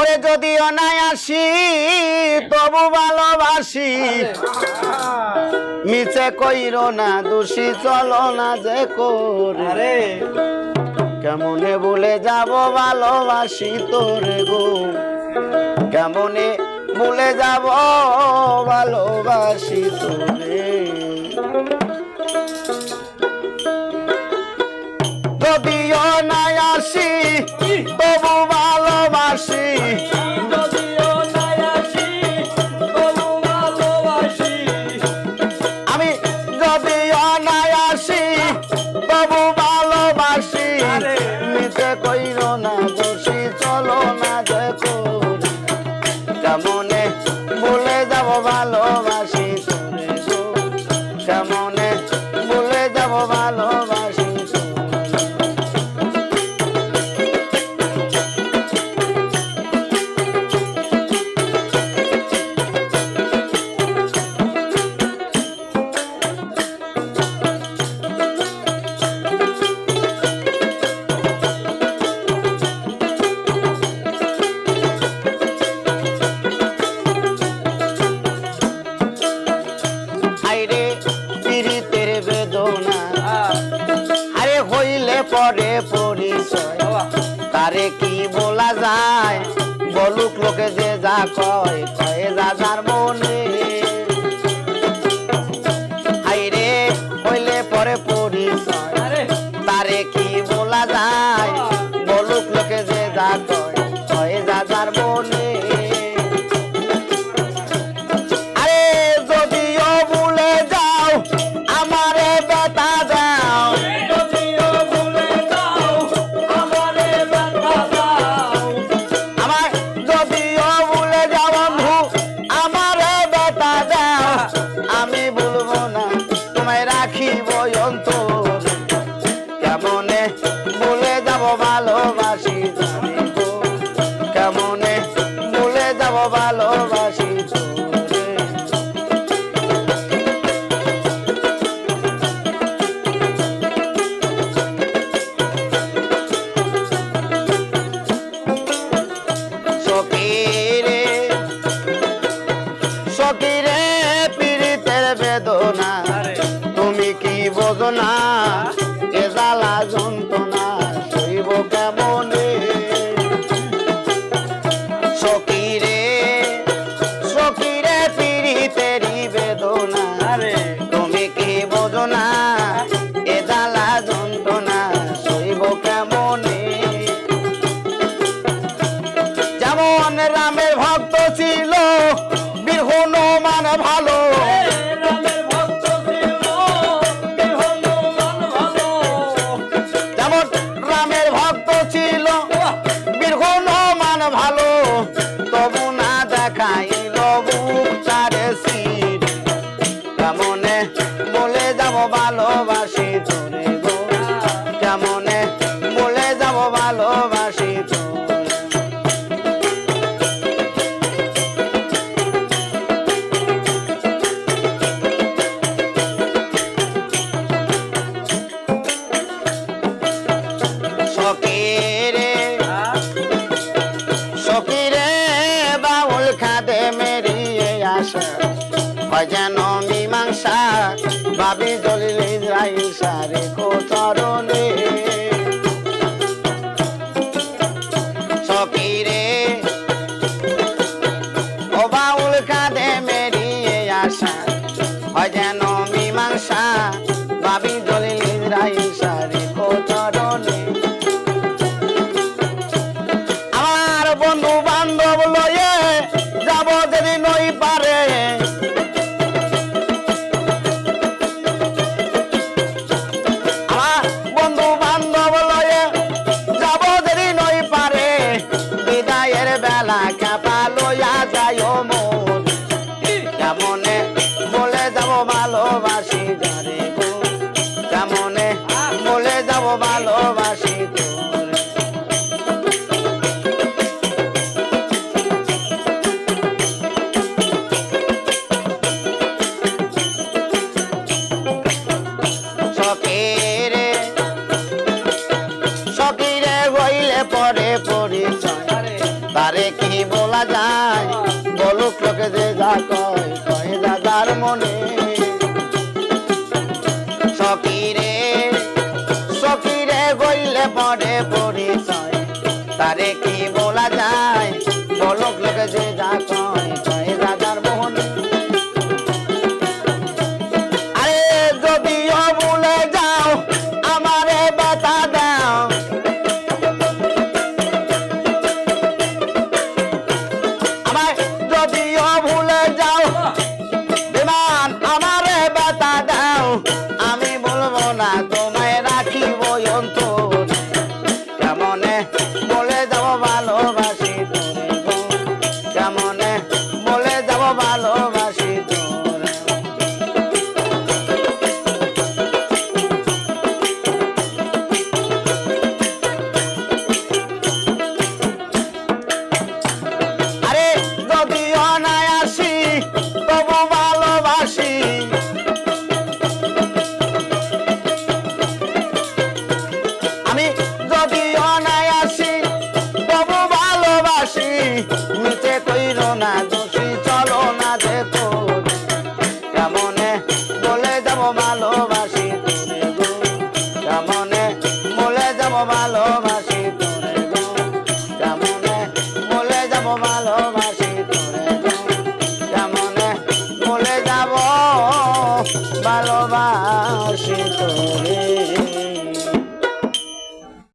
ওরে যদি অনায় আসি তবু ভালোবাসি। মিছে কইর না দোষী চল না যে করে। কেমনে বলে যাব ভালোবাসি তোরে গো? কেমনে বলে যাব ভালোবাসি তোরে? i love bobalo, রে পরিচয়। তারে কি বলা যায়? বলুক লোকে যে যা কয় কয়ে দাদার মনে। ভালোবাসা। সারে কোথারণ ভালোবাসি যারে কেমনে বলে যাব ভালোবাসি কি বলা যায়? বলুক লোকে যে যা কয় কয় দাদার মনে। করে পরিচয় তারে কি বলা যায়? বলক লোকে যে যা